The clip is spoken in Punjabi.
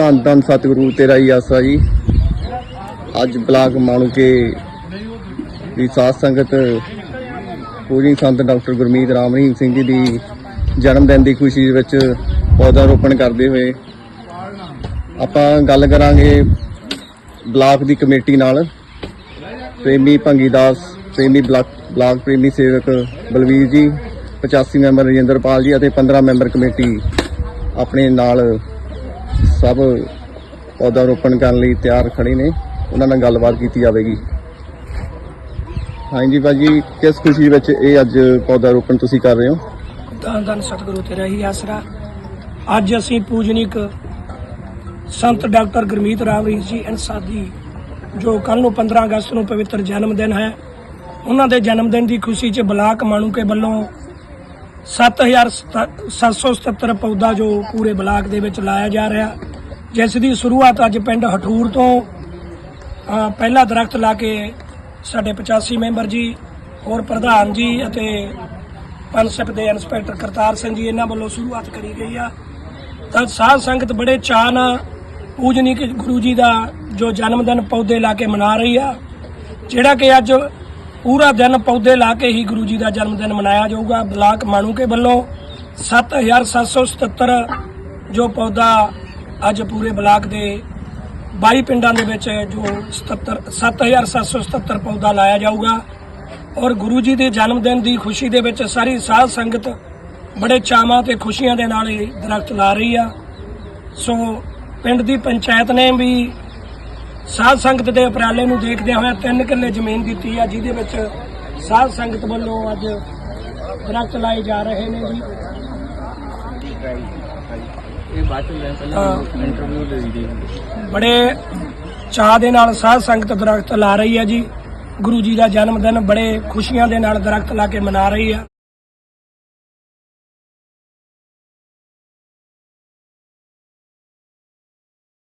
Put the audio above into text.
ਧੰਨ ਧੰਨ ਸਤਿਗੁਰੂ, ਤੇਰਾ ਹੀ ਆਸਾ ਜੀ। ਅੱਜ ਬਲਾਕ ਮਾਣੂਕੇ ਦੀ ਸਾਧ ਸੰਗਤ ਪੂਰੀ ਸੰਤ ਡਾਕਟਰ ਗੁਰਮੀਤ ਰਾਮ ਰਹੀਮ ਸਿੰਘ ਜੀ ਦੀ ਜਨਮ ਦਿਨ ਦੀ ਖੁਸ਼ੀ ਵਿੱਚ ਪੌਦਾ ਰੋਪਣ ਕਰਦੇ ਹੋਏ ਆਪਾਂ ਗੱਲ ਕਰਾਂਗੇ ਬਲਾਕ ਦੀ ਕਮੇਟੀ ਨਾਲ। ਪ੍ਰੇਮੀ ਭੰਗੀਦਾਸ ਪ੍ਰੇਮੀ ਬਲਾਕ ਬਲਾਕ ਪ੍ਰੇਮੀ ਸੇਵਕ ਬਲਵੀਰ ਜੀ 85 ਮੈਂਬਰ ਰਜਿੰਦਰਪਾਲ ਜੀ ਅਤੇ 15 ਮੈਂਬਰ ਕਮੇਟੀ ਆਪਣੇ ਨਾਲ ਸਭ ਪੌਦਾ ਰੋਪਣ ਕਰਨ ਲਈ ਤਿਆਰ ਖੜੇ ਨੇ। ਉਹਨਾਂ ਨਾਲ ਗੱਲਬਾਤ ਕੀਤੀ ਜਾਵੇਗੀ। ਹਾਂਜੀ ਭਾਜੀ, ਕਿਸ ਖੁਸ਼ੀ ਵਿੱਚ ਇਹ ਅੱਜ ਪੌਦਾ ਰੋਪਣ ਤੁਸੀਂ ਕਰ ਰਹੇ ਹੋ? ਧੰਨ ਧੰਨ ਸਤਿਗੁਰੂ ਤੇਰਾ ਹੀ ਆਸਰਾ। ਅੱਜ ਅਸੀਂ ਪੂਜਨੀਕ ਸੰਤ ਡਾਕਟਰ ਗੁਰਮੀਤ ਰਾਮ ਜੀ ਜੀ ਜੋ ਕੱਲ ਨੂੰ 15 ਅਗਸਤ ਨੂੰ ਪਵਿੱਤਰ ਜਨਮ ਦਿਨ ਹੈ, ਉਹਨਾਂ ਦੇ ਜਨਮ ਦਿਨ ਦੀ ਖੁਸ਼ੀ 'ਚ ਬਲਾਕ ਮਾਣੂਕੇ ਵੱਲੋਂ 7777 ਪੌਦਾ ਜੋ ਪੂਰੇ ਬਲਾਕ ਦੇ ਵਿੱਚ ਲਾਇਆ ਜਾ ਰਿਹਾ। ਜਿਸ ਦੀ ਸ਼ੁਰੂਆਤ ਅੱਜ ਪਿੰਡ ਹਠੂਰ ਤੋਂ ਅ, ਪਹਿਲਾ ਦਰਖਤ ਲਾ ਕੇ ਸਾਡੇ 85 ਮੈਂਬਰ ਜੀ ਹੋਰ ਪ੍ਰਧਾਨ ਜੀ ਅਤੇ ਪਨਸਪ ਦੇ ਇੰਸਪੈਕਟਰ ਕਰਤਾਰ ਸਿੰਘ ਜੀ ਇਹਨਾਂ ਵੱਲੋਂ ਸ਼ੁਰੂਆਤ ਕਰੀ ਗਈ ਆ। ਤਾਂ ਸਾਧ ਸੰਗਤ ਬੜੇ ਚਾਅ ਨਾਲ ਪੂਜਨੀਕ ਗੁਰੂ ਜੀ ਦਾ ਜੋ ਜਨਮ ਦਿਨ ਪੌਦੇ ਲਾ ਕੇ ਮਨਾ ਰਹੀ ਆ ਜਿਹੜਾ ਕਿ ਅੱਜ ਪੂਰਾ ਦਿਨ ਪੌਦੇ ਲਾ ਕੇ ਹੀ ਗੁਰੂ ਜੀ ਦਾ ਜਨਮ ਦਿਨ ਮਨਾਇਆ ਜਾਊਗਾ। ਬਲਾਕ ਮਾਣੂਕੇ ਵੱਲੋਂ 7777 ਜੋ ਪੌਦਾ ਅੱਜ ਪੂਰੇ ਬਲਾਕ ਦੇ 22 ਪਿੰਡਾਂ ਦੇ ਵਿੱਚ ਜੋ 77 7777 ਪੌਦਾ ਲਾਇਆ ਜਾਊਗਾ ਔਰ ਗੁਰੂ ਜੀ ਦੇ ਜਨਮ ਦਿਨ ਦੀ ਖੁਸ਼ੀ ਦੇ ਵਿੱਚ ਸਾਰੀ ਸਾਧ ਸੰਗਤ ਬੜੇ ਚਾਵਾਂ ਤੇ ਖੁਸ਼ੀਆਂ ਦੇ ਨਾਲ ਇਹ ਦਰਖਤ ਲਾ ਰਹੀ ਆ। ਸੋ ਪਿੰਡ ਦੀ ਪੰਚਾਇਤ ਨੇ ਵੀ ਸਾਧ ਸੰਗਤ ਦੇ ਉਪਰਾਲੇ ਨੂੰ ਦੇਖਦਿਆਂ ਹੋਇਆਂ ਤਿੰਨ ਕਿੱਲੇ ਜ਼ਮੀਨ ਦਿੱਤੀ ਆ, ਜਿਹਦੇ ਵਿੱਚ ਸਾਧ ਸੰਗਤ ਵੱਲੋਂ ਅੱਜ ਦਰਖਤ ਲਾਏ ਜਾ ਰਹੇ ਨੇ ਜੀ। ਤਾਂ ਇੰਟਰਵਿਊ ਲਈ ਦੀ ਬੜੇ ਚਾਹ ਦੇ ਨਾਲ ਸਾਧ ਸੰਗਤ ਦਰਖਤ ਲਾ ਰਹੀ ਹੈ ਜੀ। ਗੁਰੂ ਜੀ ਦਾ ਜਨਮ ਦਿਨ ਬੜੇ ਖੁਸ਼ੀਆਂ ਦੇ ਨਾਲ ਦਰਖਤ ਲਾ ਕੇ ਮਨਾ ਰਹੀ ਆ